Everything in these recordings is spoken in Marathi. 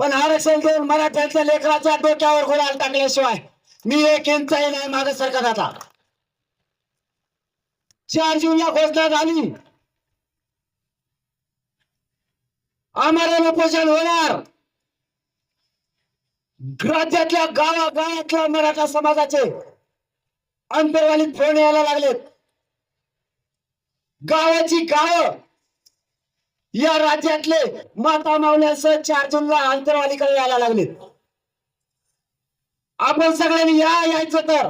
आरक्षण देऊन मराठ्यांच्या लेकराच्या डोक्यावर गुलाल टाकल्याशिवाय मी एक इंचही नाही मागे सरकत आता. चार जूनला घोषणा झाली. आम्हाला उपोषण होणार. राज्यातल्या गावा गावातल्या मराठा समाजाचे अंतर्वालीत फोन यायला लागलेत. गावाची गाव या राज्यातले माता मावल्यासह चार जूनला अंतरवालीकडे यायला लागलेत आपण सगळ्यांनी या यायचं तर.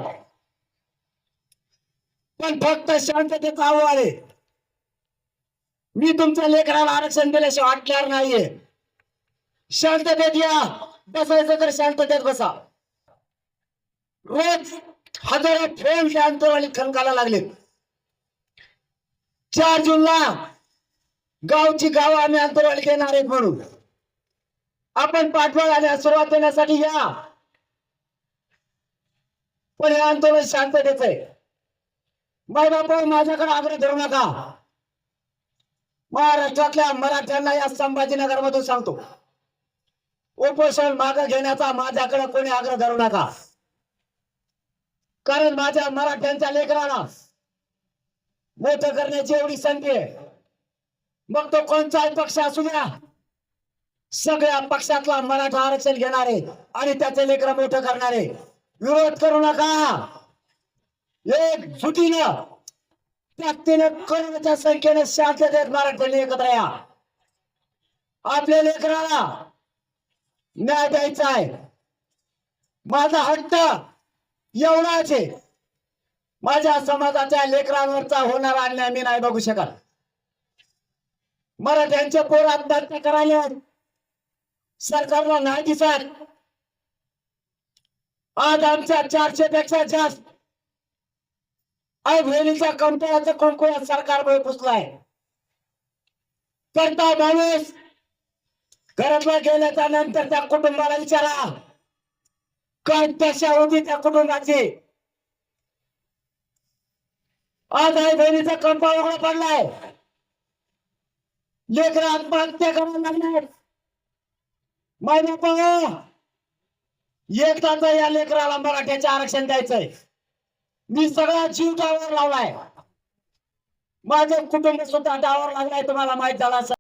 पण फक्त शांततेत आव्हान आहे मी तुमच्या लेकराला आरक्षण दिल्याशिवाय वाटणार नाहीये. शांततेत या. बसायचं तर शांततेत बसा. रोज हजारो फेम त्या अंतरवाली खनकाला लागलेत चार जूनला गावची गाव आम्ही अंतरवाली घेणार आहेत म्हणून. आपण पाठबळ आणि सुरुवात देण्यासाठी या. पण हे आंदोलन शांततेच आहे. माय बापा माझ्याकडे आग्रह धरू नका. महाराष्ट्रातल्या मराठ्यांना या संभाजीनगर मधून सांगतो. उपोषण माग घेण्याचा माझ्याकडे कोणी आग्रह धरू नका. कारण माझ्या मराठ्यांच्या लेकराला मोठं करण्याची एवढी संधी आहे. मग तो कोणताही पक्ष असू द्या. सगळ्या पक्षातला मराठा आरक्षण घेणारे आणि त्याचे लेकर मोठं करणारे. विरोध करू नका. एक जुटीनं ताकदीनं करोडच्या संख्येने शांततेत मराठ्यांनी एकत्र या. आपल्या लेकराला न्याय द्यायचा आहे. माझा हट्ट एवढाच आहे. माझ्या समाजाच्या लेकरांवरचा होणारा अन्याय मी नाही बघू शकत. मराठ्यांचे पोर आत्महत्या करायला? सरकारला नाही दिसत. आज आमच्या चारशे पेक्षा जास्त आई बहिणीच्या कंपन्याचं कोणकोण सरकारमुळे पुसलाय. करता माणूस घरातला गेल्याच्यानंतर त्या कुटुंबाला विचारा. काय दशा होती त्या कुटुंबाची? आज आई बहिणीचा कंपा उघडा पडलाय. लेकर आत्महत्या करायला लागणार. माय बापा एकदाच या लेकराला मराठ्याचे आरक्षण द्यायचंय. मी सगळा जीव डावावर लावलाय. माझं कुटुंब सुद्धा डावावर लागलाय तुम्हाला माहीत झाला असं